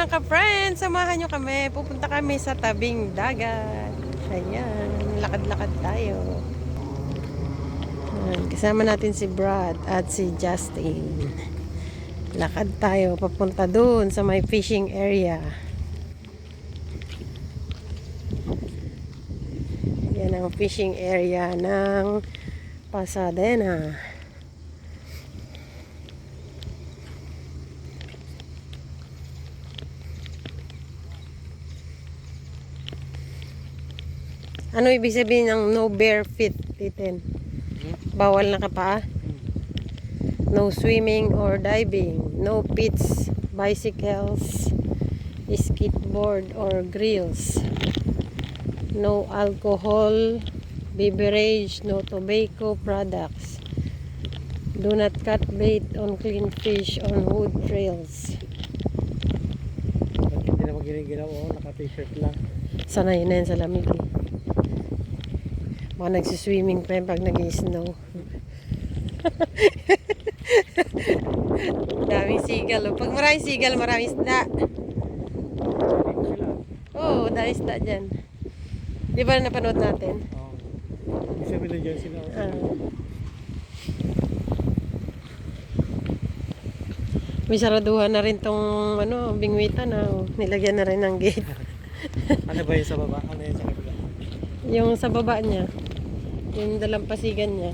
mga ka-friends, samahan nyo kami. Pupunta kami sa tabing dagat. Ayan, lakad-lakad tayo. Ayan, kasama natin si Brad at si Justin. Lakad tayo papunta doon sa may fishing area. Yan ang fishing area ng Pasadena. Ano ibig sabihin ng no bare feet, Titen? Bawal na kapaa? No swimming or diving. No pits, bicycles, skateboard or grills. No alcohol, beverage, no tobacco products. Do not cut bait on clean fish on wood trails. Hindi naman giniginaw? Oh, naka-t-shirt lang. Sanay na yan sa lamig eh. Mga nagsiswimming pa yan pag nag-snow. Daming sigal. oh. Pag maraming sigal, maraming isda. Oo, oh, daming isda dyan. Di ba napanood natin? Oh. Ibig sabihin na dyan sila. oh. Ah. may saraduhan na rin tong ano, bingwitan na oh. nilagyan na rin ng gate. Ano ba yun sa baba? Ano yun sa kabila? Yung sa baba niya, yung dalampasigan niya.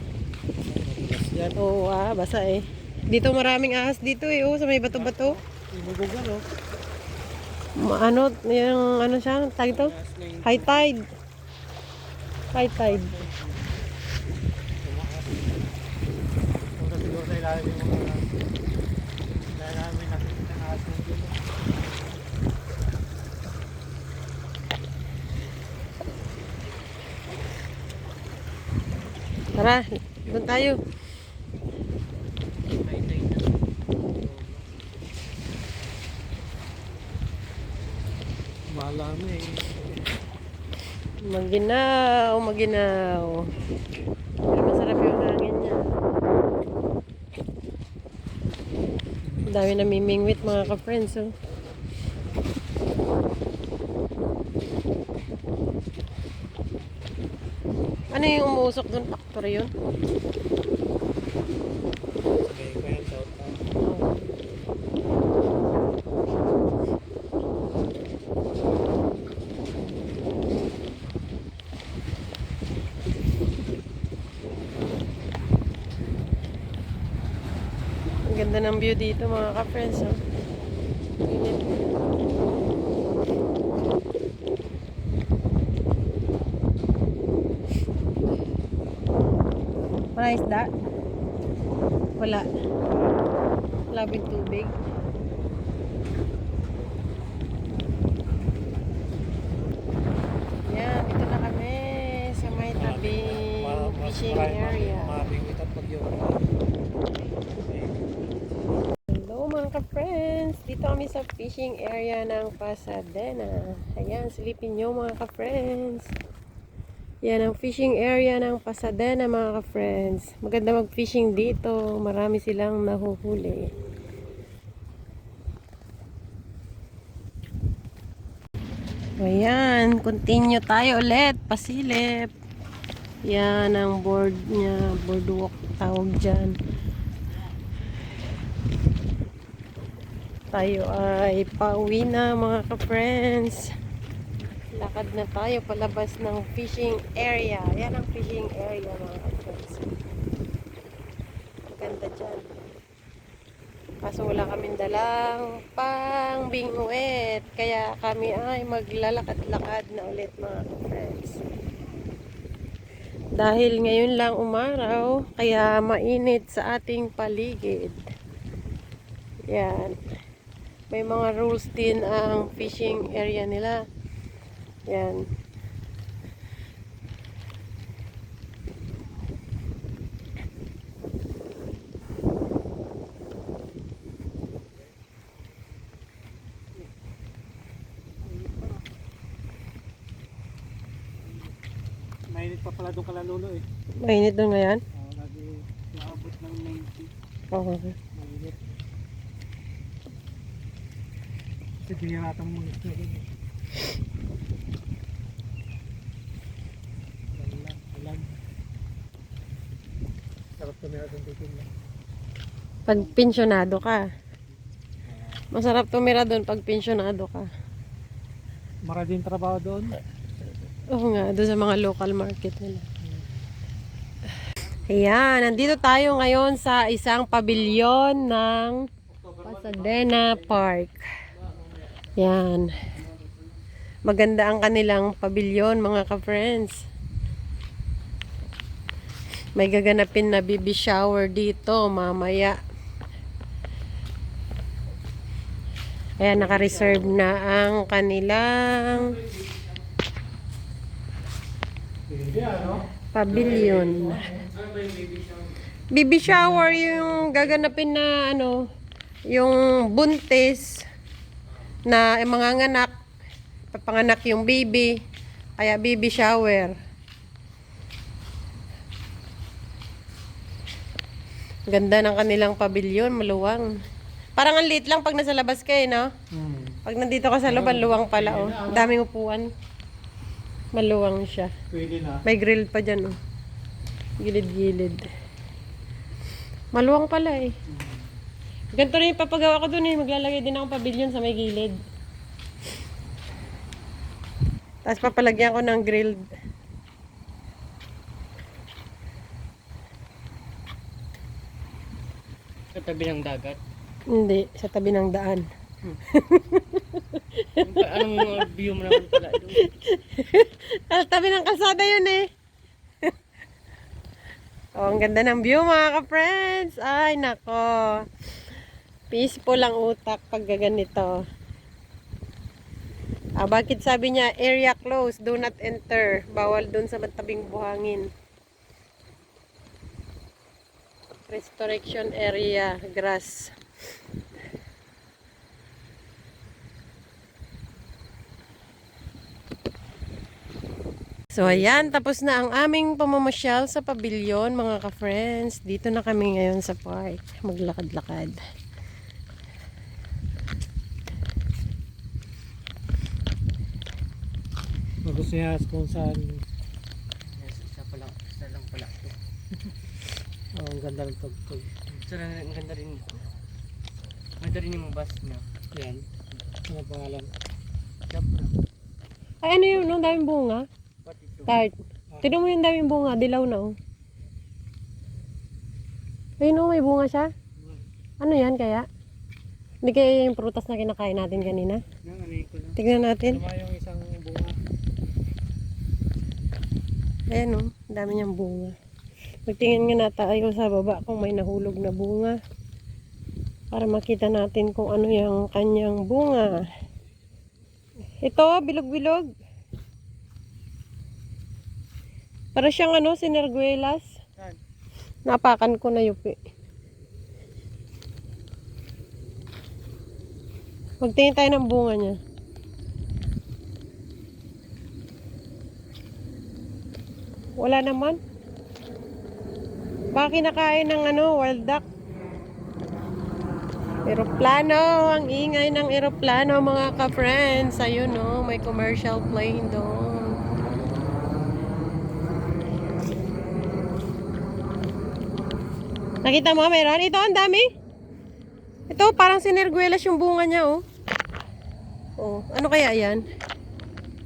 Yan. Oo, ah, basa eh. Dito maraming ahas dito eh, oh, sa may bato-bato. Magugal, oh. Ma- Ano, yung ano siya, tag yung High tide. High tide. Siguro sa ilalim yung mga... Dahil namin nakikita na ahas ng dito. Tara, doon tayo. Eh. Maginaw, maginaw. Masarap yung hangin niya. Ang dami namimingwit mga ka-friends. Oh. Ano yung umuusok doon? Factory yun? Ang ganda ng view dito mga ka-friends. Oh. Wala isda? Wala. Labing tubig. Yan, dito na kami sa may mas fishing area. Hello mga ka-friends! Dito kami sa fishing area ng Pasadena. Ayan, silipin nyo mga ka-friends. Yan ang fishing area ng Pasadena mga ka-friends. Maganda mag-fishing dito. Marami silang nahuhuli. Ayan, continue tayo ulit. Pasilip. Yan ang board niya. Boardwalk tawag dyan. tayo ay pauwi na mga ka-friends. Lakad na tayo palabas ng fishing area. Yan ang fishing area mga ka-friends. Ang Ganda dyan. Kaso wala kaming dalang pang bingwit. Kaya kami ay maglalakad-lakad na ulit mga ka-friends. Dahil ngayon lang umaraw, kaya mainit sa ating paligid. Yan. May mga rules din ang fishing area nila. Yan. Mainit pa pala doon kalalulo eh. Mainit doon ngayon? Oh, lagi naabot ng 90. Oo. Mainit. Kasi biniratang mga isla din. eh. Alam lang, alam. Sarap tumira doon dito lang. Pag pensyonado ka. Masarap tumira doon pag pensyonado ka. Maraming trabaho doon. Oo nga, doon sa mga local market nila. Ayan, nandito tayo ngayon sa isang pabilyon ng Pasadena Park. Yan. Maganda ang kanilang pabilyon, mga ka-friends. May gaganapin na baby shower dito mamaya. Kaya naka-reserve na ang kanilang pavilion. Baby shower yung gaganapin na ano, yung buntis na mga nganak, papanganak yung baby, kaya baby shower. Ganda ng kanilang pavilion, maluwang. Parang ang lang pag nasa labas ka eh, no? Hmm. Pag nandito ka sa loob, ang luwang pala, oh. Daming upuan. Maluwang siya. Pwede na. May grill pa dyan, oh. Gilid-gilid. Maluwang pala, eh. Ganito rin yung papagawa ko dun, eh. Maglalagay din akong pavilion sa may gilid. Tapos papalagyan ko ng grilled. Sa tabi ng dagat. Hindi, sa tabi ng daan. Anong mga view mo naman pala doon? Sa tabi ng kalsada yun, eh. oh, ang ganda ng view, mga ka-friends. Ay, nako. Peaceful ang utak pag ganito. Ah, bakit sabi niya, area closed, do not enter. Bawal dun sa matabing buhangin. Restoration area, grass. So ayan, tapos na ang aming pamamasyal sa pavilion mga ka-friends. Dito na kami ngayon sa park, maglakad-lakad. Gusto niya kung saan Yes, isa pala, isa lang pala. ito. oh, ang ganda ng tugtog. Isa lang, ang ganda rin ito. Ang ganda rin yung bus niya. Yan. Ano pangalan? Jabra. Ay ano yun, ang daming bunga. Tart. Tignan mo yung daming bunga, dilaw na oh. Ayun oh, may bunga siya. Ano yan kaya? Hindi kaya yung prutas na kinakain natin kanina? Nang ano ko lang. Tignan natin. Yung isang bunga. Ayan oh, ang dami niyang bunga. Magtingin nga na tayo sa baba kung may nahulog na bunga. Para makita natin kung ano yung kanyang bunga. Ito, bilog-bilog. Para siyang ano, sinerguelas. Napakan ko na yupi. Magtingin tayo ng bunga niya. Wala naman. Baka kinakain ng ano, wild duck. Aeroplano, ang ingay ng aeroplano mga ka-friends. Ayun no, may commercial plane doon. Nakita mo, meron? Ito, ang dami. Ito, parang sinerguelas yung bunga niya, oh. Oh, ano kaya yan?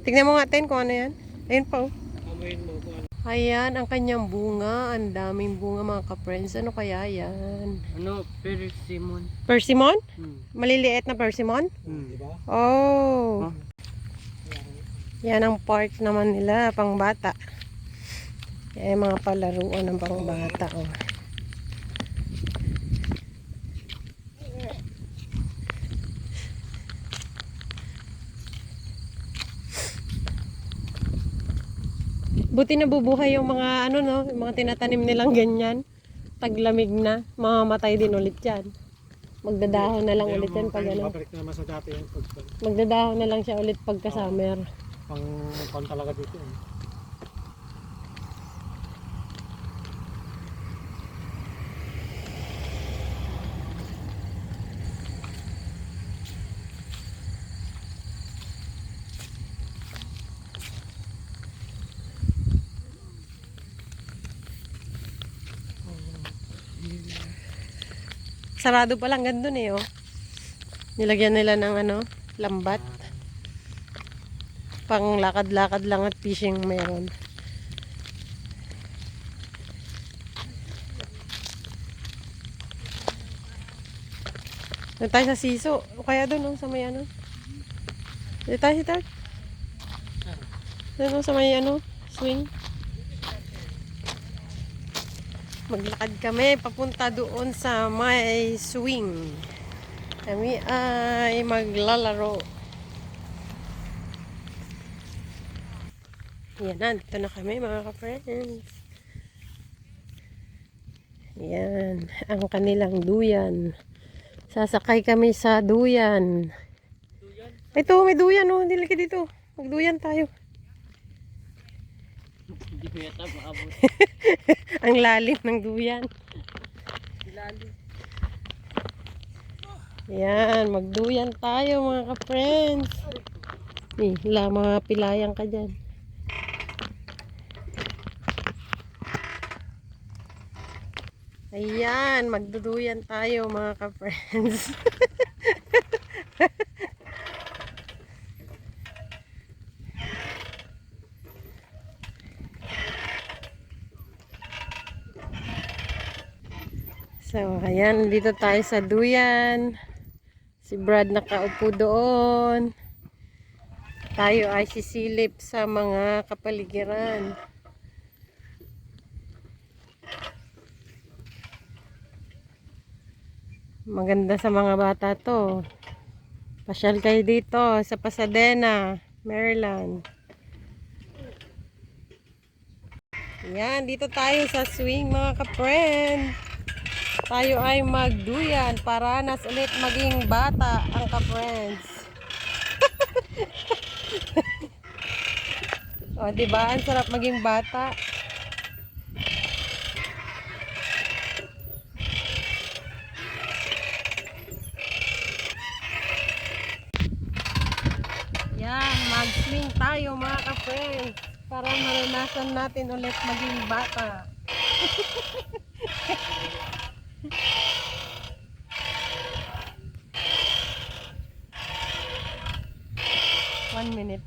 Tignan mo nga, Ten, kung ano yan. Ayun pa, oh. Amoyin mo. Ayan, ang kanyang bunga. Ang daming bunga, mga ka-friends. Ano kaya yan? Ano? Persimmon. Persimmon? Hmm. Maliliit na persimmon? Hmm. Di ba? Oh. Huh? Yan ang park naman nila, pang bata. Yan mga palaruan ng pang bata, oh. Buti nabubuhay yung mga ano no, yung mga tinatanim nilang ganyan. Taglamig na, mamamatay din ulit yan. Magdadahon na lang ulit yan pag ano. Babalik na naman sa dati tugtog. Magdadahon na lang siya ulit pagka summer. Pang, pang talaga dito. Eh. Sarado pa lang gandun eh, oh. Nilagyan nila ng ano, lambat. Pang lakad-lakad lang at fishing meron. Doon tayo sa siso. O kaya doon, oh, sa may ano. Doon tayo si Tart. Oh, sa may ano, swing. Maglakad kami papunta doon sa may swing. Kami ay maglalaro. Yan na, dito na kami mga ka-friends. Yan, ang kanilang duyan. Sasakay kami sa duyan. Ito, may duyan oh. Dili ka dito. Magduyan tayo. Hindi ko yata maabot. Ang lalim ng duyan. Ilalim. Yan, magduyan tayo mga ka-friends. Eh, la, mga pilayang ka dyan. Ayan, magduduyan tayo mga ka-friends. So, ayan, dito tayo sa duyan. Si Brad nakaupo doon. Tayo ay sisilip sa mga kapaligiran. Maganda sa mga bata to. Pasyal kayo dito sa Pasadena, Maryland. Yan, dito tayo sa swing mga ka-friend. Tayo ay magduyan para nas ulit maging bata ang ka-friends. o, di ba? Ang sarap maging bata. Yan, mag-swing tayo mga ka-friends para maranasan natin ulit maging bata. One minute.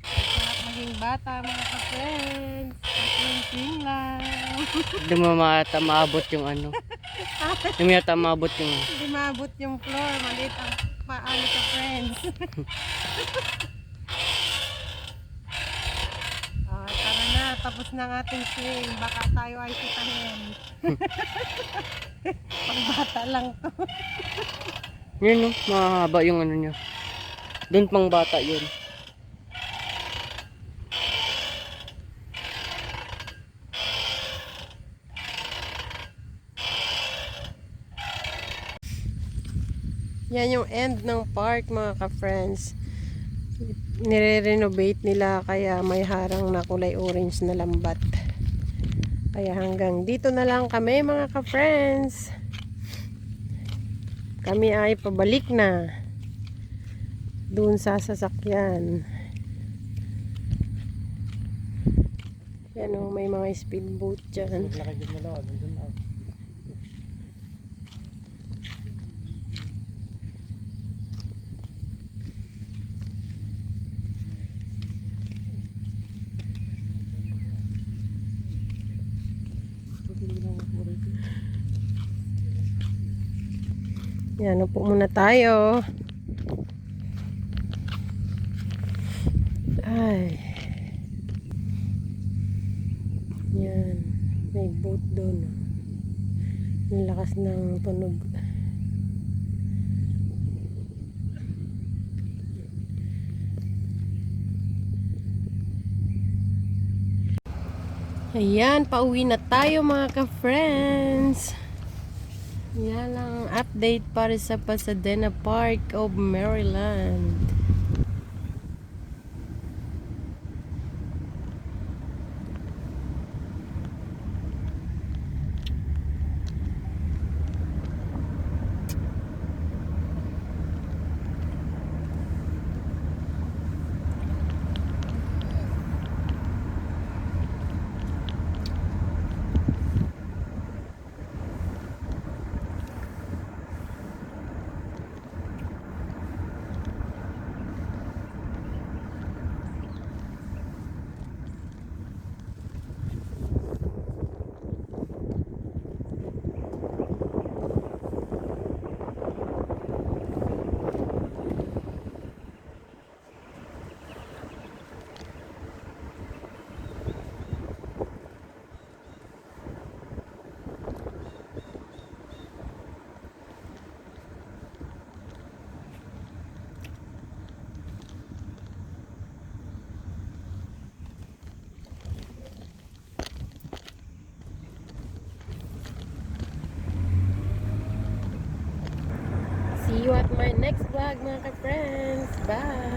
Sarap maging bata mga ka-friends. Swing-swing lang. Hindi mo mata maabot yung ano. Hindi mo yata maabot yung Hindi maabot yung floor. Maliit ang paano ka-friends. Ah, tara na. Tapos na ang ating swing. Baka tayo ay sitahin. Pang bata lang to. Yun no, mahaba yung ano niya. Doon pang bata yun. Yan yung end ng park mga ka-friends. Nire-renovate nila kaya may harang na kulay orange na lambat. Kaya hanggang dito na lang kami mga ka-friends. Kami ay pabalik na. Doon sa sasakyan. Yan o, may mga speedboat dyan. Yan, upo muna tayo. Ay. Yan. May boat doon. Ang lakas ng tunog. Ayan, pauwi na tayo mga ka-friends. Yan ang update para sa Pasadena Park of Maryland. My next vlog mga ka-friends. Bye!